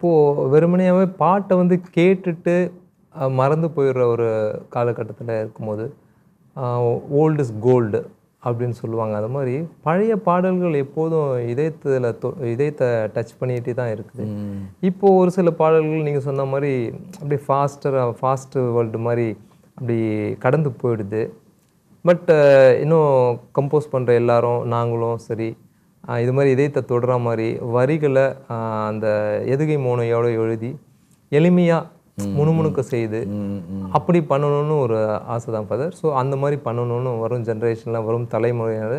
இப்போது வெறுமனையாகவே பாட்டை வந்து கேட்டுட்டு மறந்து போயிடுற ஒரு காலகட்டத்தில் இருக்கும்போது ஓல்டு இஸ் கோல்டு அப்படின்னு சொல்லுவாங்க. அது மாதிரி பழைய பாடல்கள் எப்போதும் இதயத்தில் தொ இதயத்தை டச் பண்ணிகிட்டே தான் இருக்குது. இப்போ ஒரு சில பாடல்கள் நீங்கள் சொன்ன மாதிரி அப்படியே ஃபாஸ்டராக ஃபாஸ்ட் வேர்ல்டு மாதிரி அப்படி கடந்து போயிடுது. பட் இன்னும் கம்போஸ் பண்ணுற எல்லாரும் நாங்களும் சரி இது மாதிரி இதயத்தை தொடுற மாதிரி வரிகளை அந்த எதுகை மோனையோட எழுதி எளிமையாக முணுமுணுக்க செய்து அப்படி பண்ணணும்னு ஒரு ஆசை தான் ஃபாதர் ஸோ அந்த மாதிரி பண்ணணும்னு வரும் ஜென்ரேஷனில் வரும் தலைமுறையினர்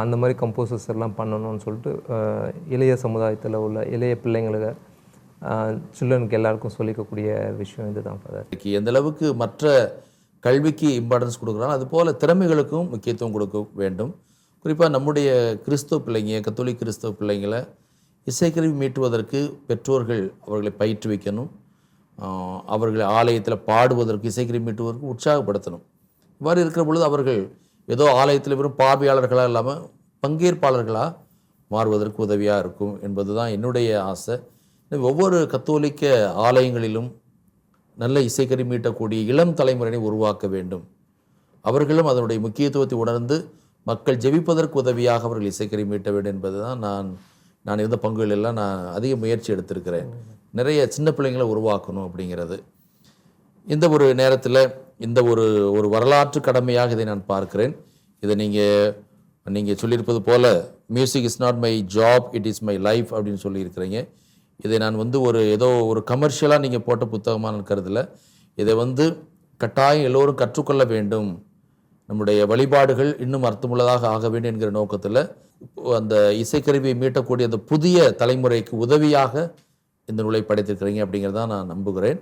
அந்த மாதிரி கம்போசர்ஸ் எல்லாம் பண்ணணும்னு சொல்லிட்டு இளைய சமுதாயத்தில் உள்ள இளைய பிள்ளைங்களுக்கு சில்ட்ரனுக்கு எல்லாருக்கும் சொல்லிக்கக்கூடிய விஷயம் இதுதான் ஃபாதர் இன்னைக்கு எந்த அளவுக்கு மற்ற கல்விக்கு இம்பார்ட்டன்ஸ் கொடுக்குறாங்க அதுபோல் திறமைகளுக்கும் முக்கியத்துவம் கொடுக்க வேண்டும். குறிப்பாக நம்முடைய கிறிஸ்தவ பிள்ளைங்க கத்தோலிக் கிறிஸ்தவ பிள்ளைங்களை இசைக்கருவி மீட்டுவதற்கு பெற்றோர்கள் அவர்களை பயிற்றுவிக்கணும். அவர்களை ஆலயத்தில் பாடுவதற்கு இசைக்கருவி மீட்டுவதற்கு உற்சாகப்படுத்தணும். இவ்வாறு இருக்கிற பொழுது அவர்கள் ஏதோ ஆலயத்தில் வெறும் பார்வையாளர்களாக இல்லாமல் பங்கேற்பாளர்களாக மாறுவதற்கு உதவியாக இருக்கும் என்பது தான் என்னுடைய ஆசை. ஒவ்வொரு கத்தோலிக்க ஆலயங்களிலும் நல்ல இசைக்கருவி மீட்டக்கூடிய இளம் தலைமுறையினை உருவாக்க வேண்டும். அவர்களும் அதனுடைய முக்கியத்துவத்தை உணர்ந்து மக்கள் ஜெபிப்பதற்கு உதவியாக அவர்கள் இசைக்கறி மீட்ட வேண்டும் என்பது தான் நான் நான் இருந்த பங்குகள் எல்லாம் நான் அதிக முயற்சி எடுத்திருக்கிறேன். நிறைய சின்ன பிள்ளைங்களை உருவாக்கணும் அப்படிங்கிறது. இந்த ஒரு நேரத்தில் இந்த ஒரு ஒரு வரலாற்று கடமையாக இதை நான் பார்க்கிறேன். இதை நீங்கள் நீங்கள் சொல்லியிருப்பது போல music is not my job it is my life அப்படின்னு சொல்லியிருக்கிறீங்க. இதை நான் வந்து ஒரு ஏதோ ஒரு கமர்ஷியலாக நீங்கள் போட்ட புத்தகமாக நான் கருதலை. இதை வந்து கட்டாயம் எல்லோரும் கற்றுக்கொள்ள வேண்டும். நம்முடைய வழிபாடுகள் இன்னும் அர்த்தமுள்ளதாக ஆக வேண்டும் என்கிற நோக்கத்தில் அந்த இசைக்கருவியை மீட்டக்கூடிய அந்த புதிய தலைமுறைக்கு உதவியாக இந்த நூலை படைத்திருக்கிறீங்க அப்படிங்கிறதான் நான் நம்புகிறேன்.